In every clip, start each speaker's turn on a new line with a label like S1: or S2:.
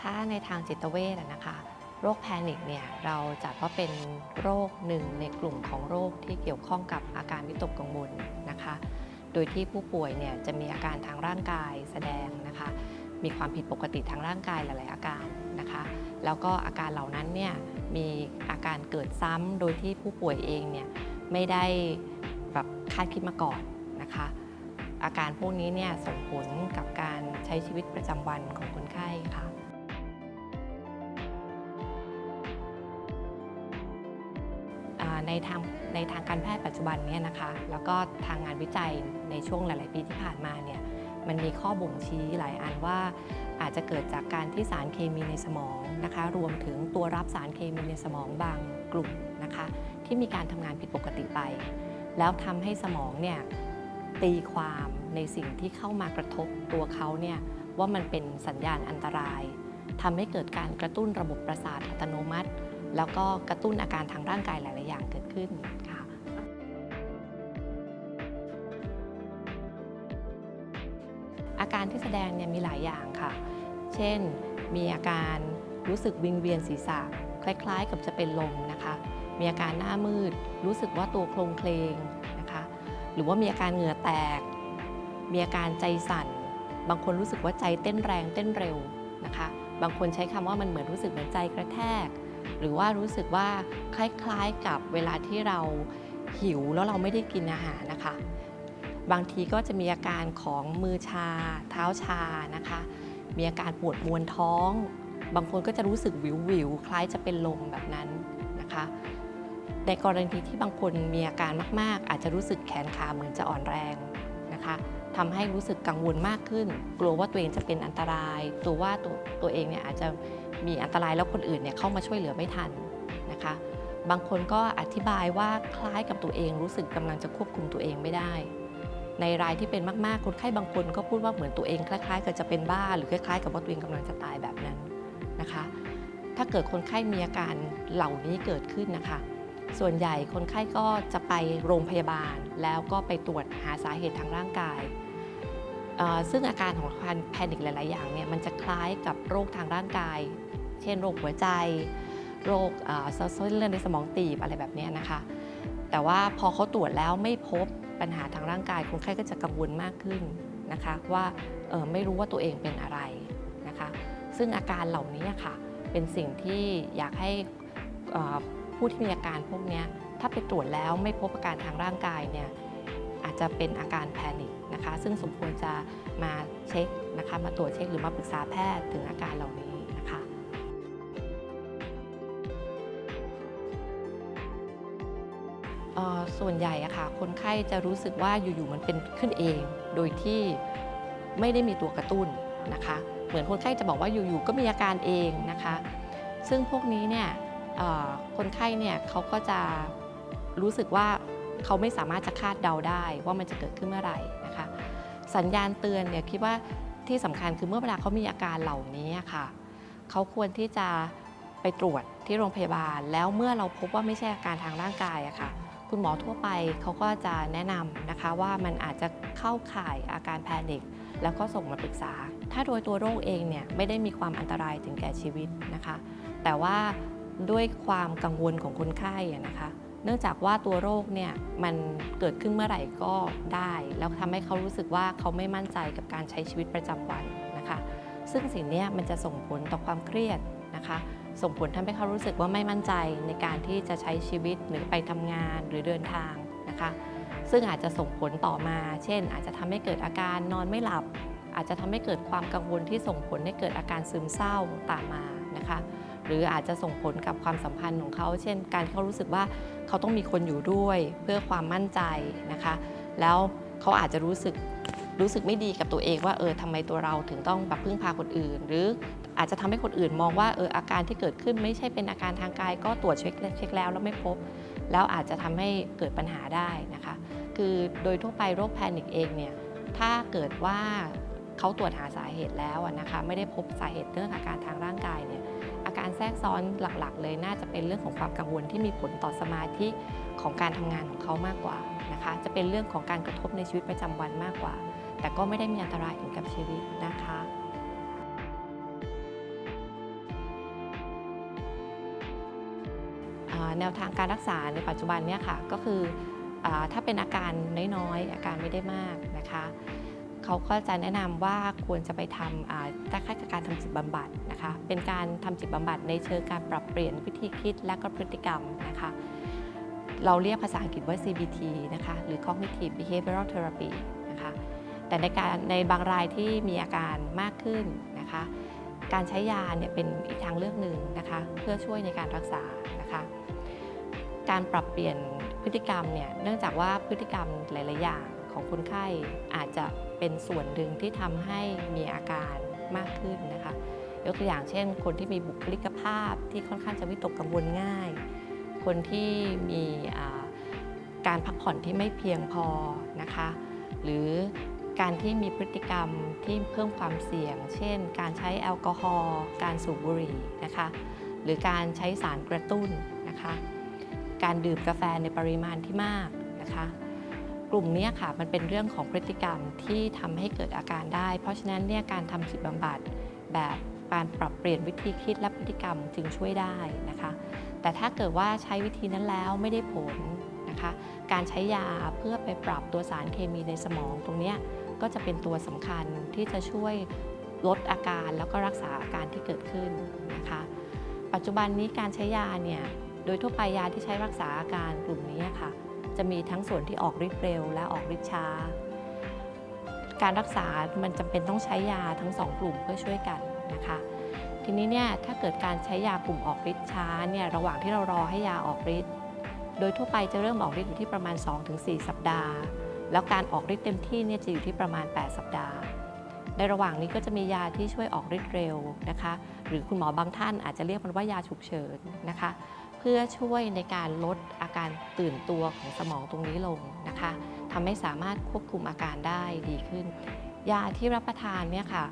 S1: ถ้าในทางจิตเวชนะคะโรคแพนิคเนี่ยเราจัดว่าเป็นโรคหนึ่งในกลุ่มของโรคที่เกี่ยวข้องกับอาการวิตกกังวลนะคะ โดยที่ผู้ป่วยเนี่ยจะมีอาการทางร่างกายแสดงนะคะ มีความผิดปกติทางร่างกายหลาย ๆ อาการนะคะ แล้วก็อาการเหล่านั้นเนี่ยมีอาการเกิดซ้ำโดยที่ผู้ป่วยเองเนี่ยไม่ได้แบบคาดคิดมาก่อนนะคะ อาการพวกนี้เนี่ยส่งผลกับการใช้ชีวิตประจำวันของคนไข้ค่ะ ในทางในทางการแพทย์ปัจจุบันเนี่ยนะคะแล้วก็ทางงานวิจัยในช่วงหลาย ๆ ปีที่ผ่านมาเนี่ยมันมีข้อบ่งชี้หลายอันว่า อาจจะเกิดจากการที่สารเคมีในสมองนะคะรวมถึงตัวรับสารเคมีในสมองบางกลุ่มนะคะที่มีการทำงานผิดปกติไป แล้วทำให้สมองเนี่ยตีความในสิ่งที่เข้ามากระทบตัวเขาเนี่ยว่ามันเป็นสัญญาณอันตรายทำให้เกิดการกระตุ้นระบบประสาทอัตโนมัติ แล้วก็กระตุ้นอาการทางร่างกายหลาย ๆ อย่างเกิดขึ้นค่ะอาการที่แสดงเนี่ยมีหลายอย่างค่ะ เช่น มีอาการรู้สึกวิงเวียนศีรษะ คล้าย ๆ กับจะเป็นลมนะคะ มีอาการหน้ามืด รู้สึกว่าตัวโครงเคลงนะคะ หรือว่ามีอาการเหงื่อแตก มีอาการใจสั่น บางคนรู้สึกว่าใจเต้นแรงเต้นเร็วนะคะ บางคนใช้คำว่ามันเหมือนรู้สึกเหมือนใจกระแทก หรือว่ารู้สึกว่าคล้ายๆกับเวลาที่เราหิวแล้วเราไม่ได้กินอาหารนะคะ บางทีก็จะมีอาการของมือชา เท้าชานะคะ มีอาการปวดมวนท้อง บางคนก็จะรู้สึกวิววิวคล้ายจะเป็นลมแบบนั้นนะคะในกรณีที่บางคนมีอาการมาก ๆ อาจจะรู้สึกแขนขาเหมือนจะอ่อนแรงนะคะทำให้รู้สึกกังวลมากขึ้น กลัวว่าตัวเองจะเป็นอันตราย ตัวว่าตัวตัวเองเนี่ยอาจจะ มีอันตรายแล้วคนอื่นเนี่ยเข้ามาช่วยเหลือไม่ทันนะคะ บางคนก็อธิบายว่าคล้ายกับตัวเองรู้สึกกำลังจะควบคุมตัวเองไม่ได้ ในรายที่เป็นมากๆคนไข้บางคนก็พูดว่าเหมือนตัวเองคล้ายๆกับจะเป็นบ้า หรือคล้ายๆ กับว่าตัวเองกำลังจะตายแบบนั้นนะคะ ถ้าเกิดคนไข้มีอาการเหล่านี้เกิดขึ้นนะคะส่วนใหญ่คนไข้ก็จะไปโรงพยาบาล แล้วก็ไปตรวจหาสาเหตุทางร่างกาย ซึ่งอาการของการแพนิคหลาย ๆ อย่างเนี่ยมันจะคล้ายกับโรคทางร่างกาย เช่นโรคหัวใจ โรคเส้นเลือดในสมองตีบอะไรแบบนี้นะคะ แต่ว่าพอเขาตรวจแล้วไม่พบปัญหาทางร่างกายคนไข้ก็จะกังวลมากขึ้นนะคะว่าไม่รู้ว่าตัวเองเป็นอะไรนะคะ ซึ่งอาการเหล่านี้ค่ะเป็นสิ่งที่อยากให้ผู้ที่มีอาการพวกนี้ถ้าไปตรวจแล้วไม่พบอาการทางร่างกายเนี่ยอาจจะเป็นอาการแพนิคนะคะ ซึ่งสมควรจะมาเช็คนะคะมาตรวจเช็คหรือมาปรึกษาแพทย์ถึงอาการเหล่านี้ ส่วนใหญ่อะค่ะคนไข้จะรู้สึกว่าอยู่ๆมันเป็นขึ้นเอง โดยที่ไม่ได้มีตัวกระตุ้นนะคะ เหมือนคนไข้จะบอกว่าอยู่ๆก็มีอาการเองนะคะ ซึ่งพวกนี้เนี่ยคนไข้เนี่ยเขาก็จะรู้สึกว่าเขาไม่สามารถจะคาดเดาได้ว่ามันจะเกิดขึ้นเมื่อไหร่นะคะ สัญญาณเตือนเนี่ยคิดว่าที่สำคัญคือเมื่อเวลาเขามีอาการเหล่านี้ค่ะเขาควรที่จะไปตรวจที่โรงพยาบาล แล้วเมื่อเราพบว่าไม่ใช่อาการทางร่างกายอะค่ะ คุณหมอทั่วไปเขาก็จะแนะนำนะคะว่ามันอาจจะเข้าข่ายอาการแพนิคแล้วก็ส่งมาปรึกษา ถ้าโดยตัวโรคเองเนี่ยไม่ได้มีความอันตรายถึงแก่ชีวิตนะคะ แต่ว่าด้วยความกังวลของคนไข้นะคะ เนื่องจากว่าตัวโรคเนี่ยมันเกิดขึ้นเมื่อไหร่ก็ได้ แล้วทำให้เขารู้สึกว่าเขาไม่มั่นใจกับการใช้ชีวิตประจำวันนะคะ ซึ่งสิ่งนี้มันจะส่งผลต่อความเครียดนะคะ ส่งผลทำให้เขารู้สึกว่าไม่มั่นใจในการที่จะใช้ชีวิตหรือไปทำงานหรือเดินทางนะคะ ซึ่งอาจจะส่งผลต่อมา เช่น อาจจะทำให้เกิดอาการนอนไม่หลับ อาจจะทำให้เกิดความกังวลที่ส่งผลให้เกิดอาการซึมเศร้าตามมานะคะ หรืออาจจะส่งผลกับความสัมพันธ์ของเขา เช่น การที่เขารู้สึกว่าเขาต้องมีคนอยู่ด้วยเพื่อความมั่นใจนะคะ แล้วเขาอาจจะรู้สึก รู้สึกไม่ดีกับตัวเองว่าเออทำไมตัวเราถึงต้องแบบพึ่งพาคนอื่น หรืออาจจะทำให้คนอื่นมองว่าเอออาการที่เกิดขึ้นไม่ใช่เป็นอาการทางกาย ก็ตรวจเช็คเช็คแล้วแล้วไม่พบ แล้วอาจจะทำให้เกิดปัญหาได้นะคะ คือโดยทั่วไปโรคแพนิคเองเนี่ยถ้าเกิดว่าเขาตรวจหาสาเหตุแล้วนะคะไม่ได้พบสาเหตุเรื่องอาการทางร่างกายเนี่ยอาการแทรกซ้อนหลักๆ เลยน่าจะเป็นเรื่องของความกังวลที่มีผลต่อสมาธิของการทำงานของเขามากกว่านะคะจะเป็นเรื่องของการกระทบในชีวิตประจำวันมากกว่า แต่ก็ไม่ได้มีอันตรายถึงกับชีวิตนะคะแนวทางการรักษาในปัจจุบันเนี่ยค่ะก็คืออถ้าเป็นอาการน้อยๆอาการไม่ได้มากนะคะเขาก็จะแนะนำว่าควรจะไปทำคล้ายๆกับการทำจิตบำบัดนะคะเป็นการทำจิตบำบัดในเชิงการปรับเปลี่ยนวิธีคิดและก็พฤติกรรมนะคะเราเรียกภาษาอังกฤษว่า CBT นะคะหรือ Cognitive Behavioral Therapy นะคะ แต่ในการในบางรายที่มีอาการมากขึ้นนะคะ การใช้ยาเนี่ยเป็นอีกทางเลือกหนึ่งนะคะเพื่อช่วยในการรักษานะคะ การปรับเปลี่ยนพฤติกรรมเนี่ยเนื่องจากว่าพฤติกรรมหลายๆอย่างของคนไข้อาจจะเป็นส่วนหนึ่งที่ทำให้มีอาการมากขึ้นนะคะ ยกตัวอย่างเช่น คนที่มีบุคลิกภาพที่ค่อนข้างจะวิตกกังวลง่าย คนที่มีการพักผ่อนที่ไม่เพียงพอนะคะ หรือ การที่มีพฤติกรรมที่เพิ่มความเสี่ยง เช่น การใช้แอลกอฮอล์การสูบบุหรี่นะคะ หรือการใช้สารกระตุ้นนะคะ การดื่มกาแฟในปริมาณที่มากนะคะ กลุ่มเนี้ยค่ะมันเป็นเรื่องของพฤติกรรมที่ทำให้เกิดอาการได้ เพราะฉะนั้นเนี่ยการทำจิตบำบัดแบบการปรับเปลี่ยนวิธีคิดและพฤติกรรมจึงช่วยได้นะคะ แต่ถ้าเกิดว่าใช้วิธีนั้นแล้วไม่ได้ผลนะคะการใช้ยาเพื่อไปปรับตัวสารเคมีในสมองตรงเนี้ย ก็จะเป็นตัวสำคัญที่จะช่วยลดอาการแล้วก็รักษาอาการที่เกิดขึ้นนะคะ ปัจจุบันนี้การใช้ยาเนี่ยโดยทั่วไปยาที่ใช้รักษาอาการกลุ่มนี้ค่ะ จะมีทั้งส่วนที่ออกฤทธิ์เร็วและออกฤทธิ์ช้า การรักษามันจำเป็นต้องใช้ยาทั้งสองกลุ่มเพื่อช่วยกันนะคะ ทีนี้เนี่ยถ้าเกิดการใช้ยากลุ่มออกฤทธิ์ช้าเนี่ยระหว่างที่เรารอให้ยาออกฤทธิ์โดยทั่วไปจะเริ่มออกฤทธิ์อยู่ที่ประมาณ 2-4 สัปดาห์ แล้วการออกฤทธิ์เต็มที่เนี่ยจะอยู่ที่ประมาณ 8 สัปดาห์ ในระหว่างนี้ก็จะมียาที่ช่วยออกฤทธิ์เร็วนะคะ หรือคุณหมอบางท่านอาจจะเรียกมันว่ายาฉุกเฉินนะคะ เพื่อช่วยในการลดอาการตื่นตัวของสมองตรงนี้ลงนะคะทำให้สามารถควบคุมอาการได้ดีขึ้น ยาที่รับประทานเนี่ยค่ะ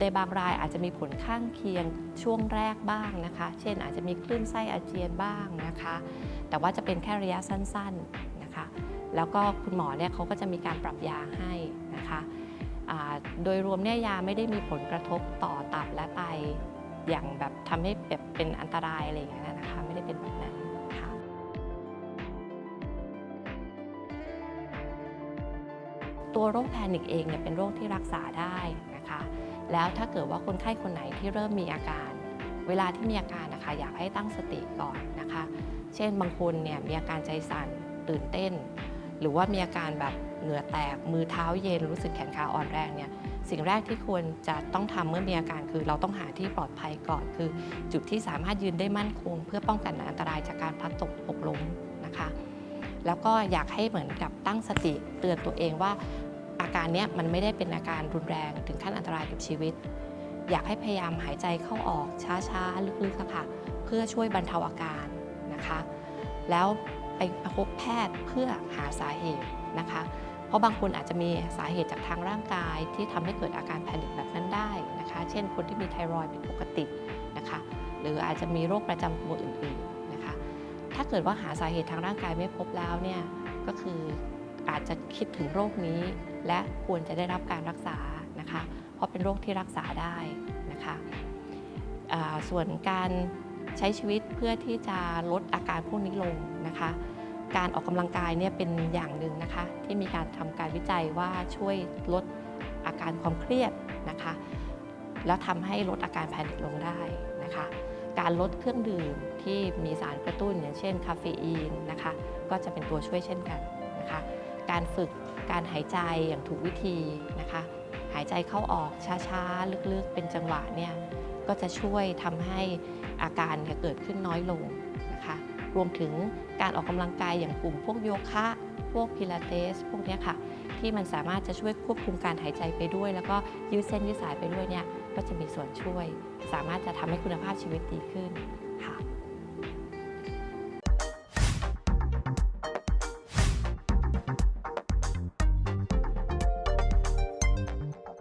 S1: ในบางรายอาจจะมีผลข้างเคียงช่วงแรกบ้างนะคะ เช่นอาจจะมีคลื่นไส้อาเจียนบ้างนะคะ แต่ว่าจะเป็นแค่ระยะสั้นๆ แล้วก็คุณหมอเนี่ยเขาก็จะมีการปรับยาให้นะคะโดยรวมเนี่ยยาไม่ได้มีผลกระทบต่อตับและไตอย่างแบบทำให้แบบเป็นอันตรายอะไรอย่างเงี้ยนะคะไม่ได้เป็นแบบนั้นค่ะตัวโรคแพนิคเองเนี่ยเป็นโรคที่รักษาได้นะคะ แล้วถ้าเกิดว่าคนไข้คนไหนที่เริ่มมีอาการ เวลาที่มีอาการนะคะอยากให้ตั้งสติก่อนนะคะ เช่นบางคนเนี่ยมีอาการใจสั่นตื่นเต้น หรือว่ามีอาการแบบเหงื่อแตกมือเท้าเย็นรู้สึกแขนขาอ่อนแรงเนี่ยสิ่งแรกที่ควรจะต้องทำเมื่อมีอาการคือ เราต้องหาที่ปลอดภัยก่อน คือจุดที่สามารถยืนได้มั่นคง เพื่อป้องกันอันตรายจากการพลัดตกหกล้มนะคะ แล้วก็อยากให้เหมือนกับตั้งสติเตือนตัวเองว่า อาการเนี้ยมันไม่ได้เป็นอาการรุนแรงถึงขั้นอันตรายกับชีวิต อยากให้พยายามหายใจเข้าออกช้าๆลึกๆค่ะเพื่อช่วยบรรเทาอาการนะคะ แล้ว ไปพบแพทย์เพื่อหาสาเหตุนะคะ เพราะบางคนอาจจะมีสาเหตุจากทางร่างกายที่ทำให้เกิดอาการแพนิคแบบนั้นได้นะคะ เช่น คนที่มีไทรอยด์ผิดปกตินะคะ หรืออาจจะมีโรคประจำตัวอื่นๆนะคะ ถ้าเกิดว่าหาสาเหตุทางร่างกายไม่พบแล้วเนี่ย ก็คืออาจจะคิดถึงโรคนี้ และควรจะได้รับการรักษานะคะ เพราะเป็นโรคที่รักษาได้นะคะ ส่วนการ ใช้ชีวิตเพื่อที่จะลดอาการพวกนี้ลงนะคะ การออกกำลังกายเนี่ยเป็นอย่างหนึ่งนะคะ ที่มีการทำการวิจัยว่าช่วยลดอาการความเครียดนะคะ แล้วทำให้ลดอาการแพนิคลงได้นะคะ การลดเครื่องดื่มที่มีสารกระตุ้นอย่างเช่นคาเฟอีนนะคะ ก็จะเป็นตัวช่วยเช่นกันนะคะ การฝึกการหายใจอย่างถูกวิธีนะคะ หายใจเข้าออกช้าๆ ลึกๆ เป็นจังหวะเนี่ย ก็จะช่วยทำให้อาการเกิดขึ้นน้อยลงนะคะรวมถึงการออกกำลังกายอย่างกลุ่มพวกโยคะ พวกพิลาเตส พวกนี้ค่ะ ที่มันสามารถจะช่วยควบคุมการหายใจไปด้วย แล้วก็ยืดเส้นยืดสายไปด้วยเนี่ยก็จะมีส่วนช่วย สามารถจะทำให้คุณภาพชีวิตดีขึ้นค่ะ